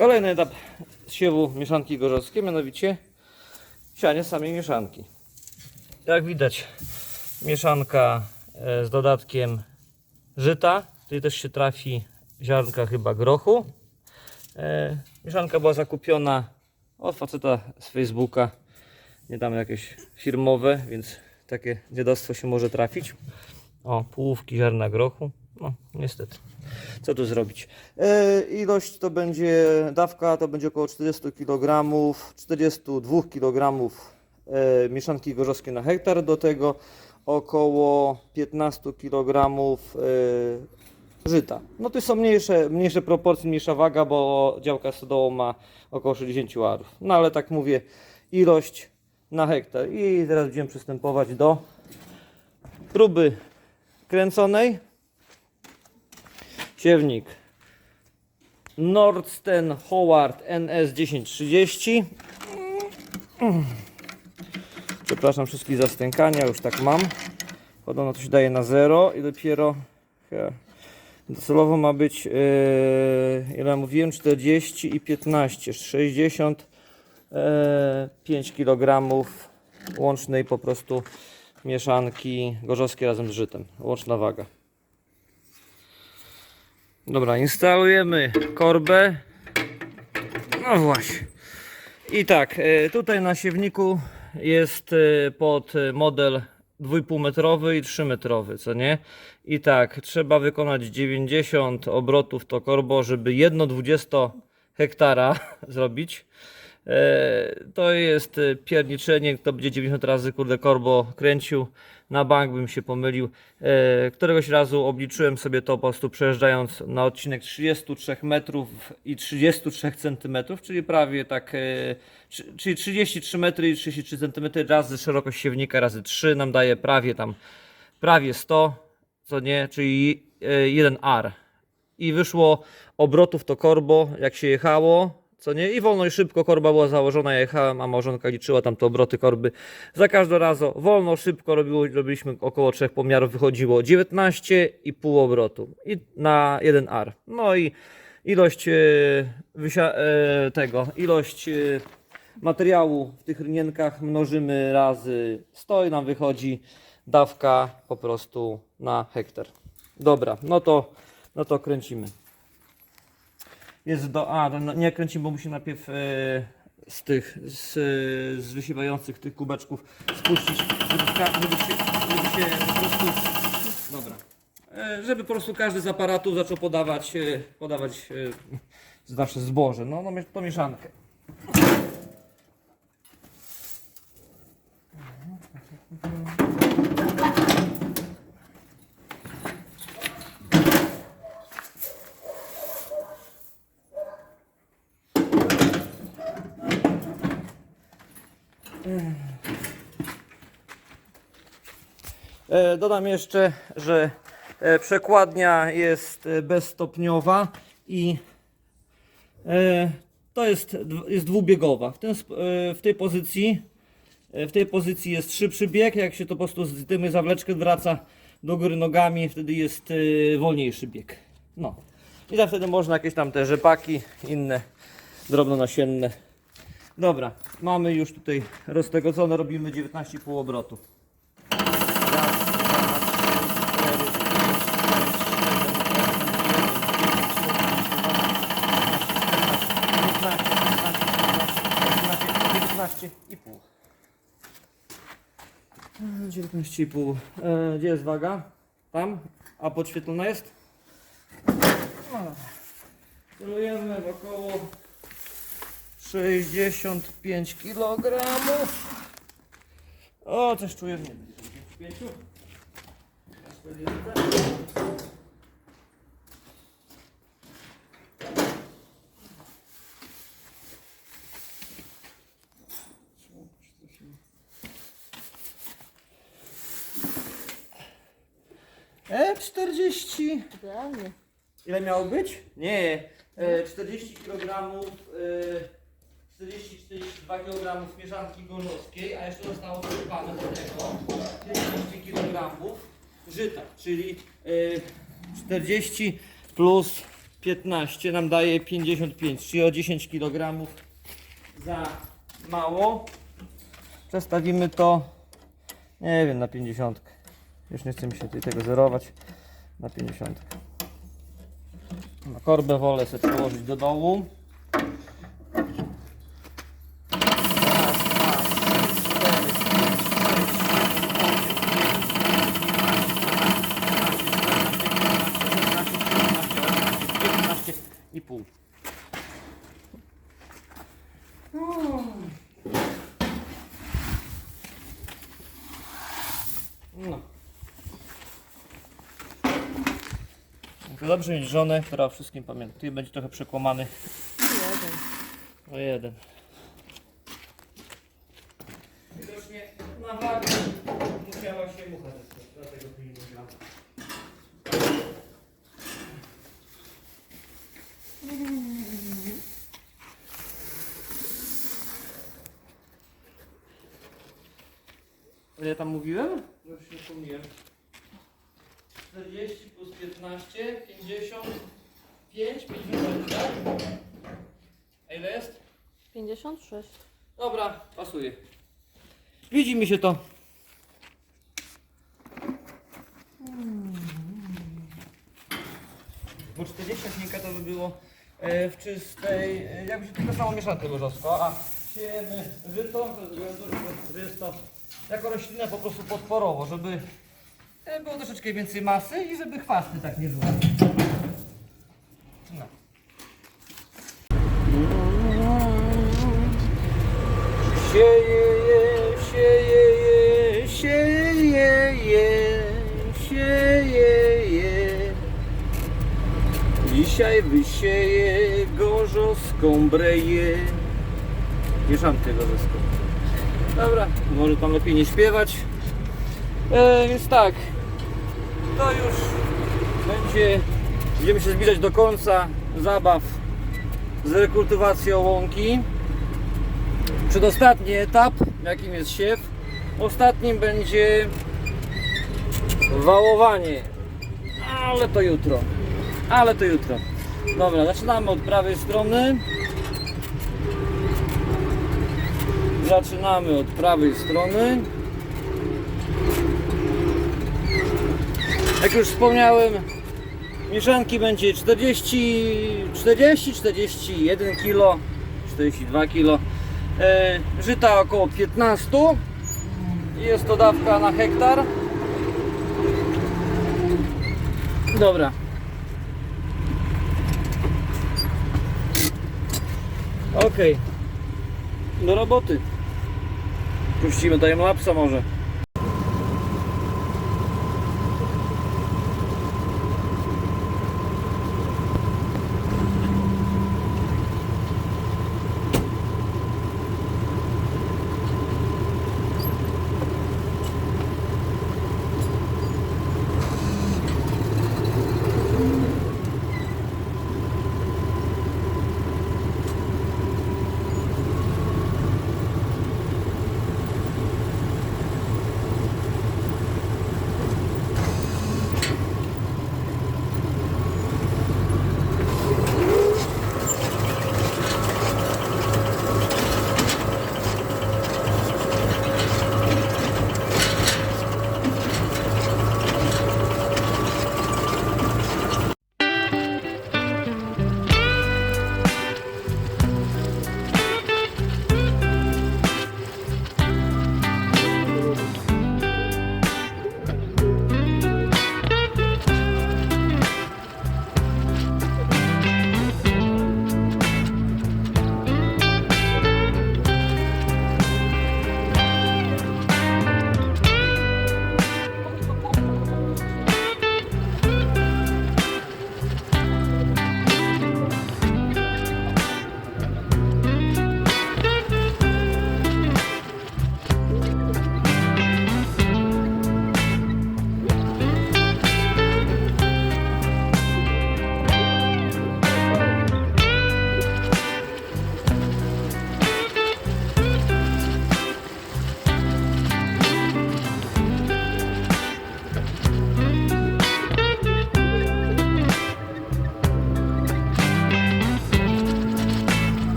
Kolejny etap siewu mieszanki gorzowskiej, mianowicie sianie samej mieszanki. Jak widać, mieszanka e, z dodatkiem żyta. Tutaj też się trafi ziarnka chyba grochu. E, mieszanka była zakupiona od faceta z Facebooka. Nie damy jakieś firmowe, więc takie dziadostwo się może trafić. O, połówki ziarna grochu. No, niestety. Co tu zrobić? E, ilość to będzie, dawka to będzie około 40 kg, 42 kg e, mieszanki gorzowskiej na hektar. Do tego około 15 kg e, żyta. No to są mniejsze, mniejsze proporcje, mniejsza waga, bo działka stodoła ma około 60 arów. No ale tak mówię, ilość na hektar. I teraz będziemy przystępować do próby kręconej. Siewnik Nordsten Howard NS 1030. Przepraszam wszystkich za stękania, już tak mam. Podobno to się daje na 0 i dopiero docelowo ma być yy, ile mówiłem 40 i 15 65 kg łącznej po prostu mieszanki gorzowskiej razem z żytem. Łączna waga. Dobra, instalujemy korbę. No właśnie. I tak, e, tutaj na siewniku jest e, pod model 2,5 metrowy i 3 metrowy, co nie? I tak, trzeba wykonać 90 obrotów to korbo, żeby jedno 20 hektara zrobić. E, To jest e, pierniczenie, kto będzie 90 razy kurde korbo kręcił, na bank bym się pomylił. E, Któregoś razu obliczyłem sobie to po prostu przejeżdżając na odcinek 33 metrów i 33 centymetrów, czyli prawie tak, czy- czyli 33 metry i 33 centymetry razy szerokość siewnika razy 3 nam daje prawie tam, prawie 100, co nie, czyli 1 ar i wyszło obrotów to korbo, jak się jechało, co nie? I wolno i szybko korba była założona, ja jechałem, a małżonka liczyła tam te obroty korby. Za każdym razem wolno, szybko robiło, robiliśmy około trzech pomiarów, wychodziło 19,5 obrotu i na 1 ar. No i ilość e, e, tego, ilość e, materiału w tych rynienkach mnożymy razy 100 i nam wychodzi dawka po prostu na hektar. Dobra, no to, no to kręcimy. Jest do. A, no nie kręcimy, bo musi najpierw e, z tych, z, z wysiewających tych kubeczków spuścić, żeby, żeby, się, żeby się po prostu. Dobra. E, żeby po prostu każdy z aparatów zaczął podawać, e, podawać e, z nasze zboże. No, no, to mieszankę. Dodam jeszcze, że e, przekładnia jest e, bezstopniowa i e, to jest, jest dwubiegowa. W, e, w tej pozycji e, w tej pozycji jest szybszy bieg, jak się to po prostu zdejmuje zawleczkę, wraca do góry nogami, wtedy jest e, wolniejszy bieg. No. I tak wtedy można jakieś tam te rzepaki, inne drobnonasienne. Dobra, mamy już tutaj roztegocone, robimy 19,5 obrotów. 19,5. E, Gdzie jest waga? Tam? A podświetlona jest? Celujemy w około 65 kg. O, coś czuję w niebie. 65. Ja sobie liczę. E, 40. Idealnie. Ile miało być? Nie, e, 40 kg, e, 40-42 kg mieszanki gorzowskiej, a jeszcze zostało dosypane do tego 15 kg żyta, czyli e, 40 plus 15 nam daje 55, czyli o 10 kg za mało. Przestawimy to, nie wiem, na 50. Już nie chce mi się tutaj tego zerować. Na 50. Na korbę wolę sobie przełożyć do dołu. Raz, dwa, trzy, cztery, pięć, sześć, i pół. No. To dobrze mieć żonę, która o wszystkim pamięta. Tu będzie trochę przekłamany. Jeden. O jeden. Widocznie na wagę musiała się mucha dlatego tu nie mówiłam. Ile tam mówiłem? No Już nie. 40 plus 15, 55, 56, tak? A ile jest? 56. Dobra, pasuje. Widzi mi się to. Bo 40 śmienka to by było e, w czystej, e, jakby się tylko samo mieszankę łożowsko, a siejemy żyto, że jest to jako roślina po prostu podporowo, żeby było troszeczkę więcej masy i żeby chwasty tak nie było. No. Sieje je, sieje je, sieje je, sieje je. Dzisiaj wysieje gorzowską breję. Mieszankę gorzowską. Dobra, może tam lepiej nie śpiewać. E, więc tak, to już będzie, będziemy się zbliżać do końca zabaw z rekultywacją łąki. Przedostatni etap, jakim jest siew. Ostatnim będzie wałowanie. Ale to jutro. Ale to jutro. Dobra, zaczynamy od prawej strony. Zaczynamy od prawej strony. Jak już wspomniałem, mieszanki będzie 40, 40, 41 kg, 42 kg. E, żyta około 15. Jest to dawka na hektar. Dobra. Ok. Do roboty. Puścimy timelapsa może.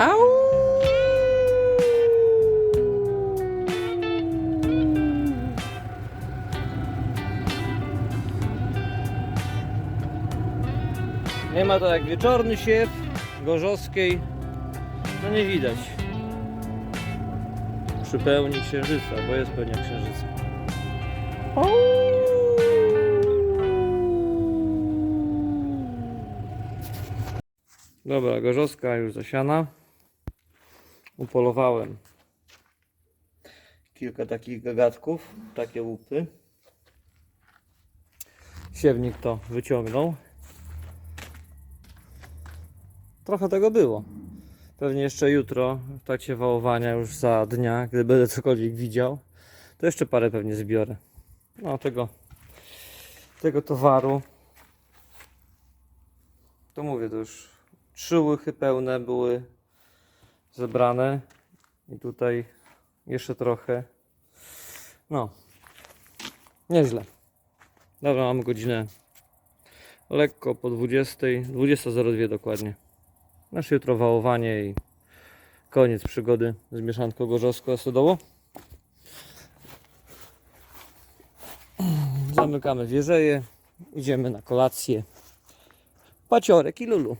Au! Nie ma tak jak wieczorny sierp gorzowskiej. No nie widać przy pełni księżyca, bo jest pełnia księżyca. Dobra, gorzowska już zasiana. Upolowałem kilka takich gagatków, takie łupy. Siewnik to wyciągnął. Trochę tego było. Pewnie jeszcze jutro, w trakcie wałowania, już za dnia, gdy będę cokolwiek widział, to jeszcze parę pewnie zbiorę. No, tego, tego towaru. To mówię, to już trzy łychy pełne były zebrane. I tutaj jeszcze trochę. No, nieźle. Dobra, mamy godzinę lekko po 20, 20.02 dokładnie. Nasze jutro wałowanie i koniec przygody z mieszanką gorzowsko-sodowo. Zamykamy wieżeję, idziemy na kolację. Paciorek i lulu.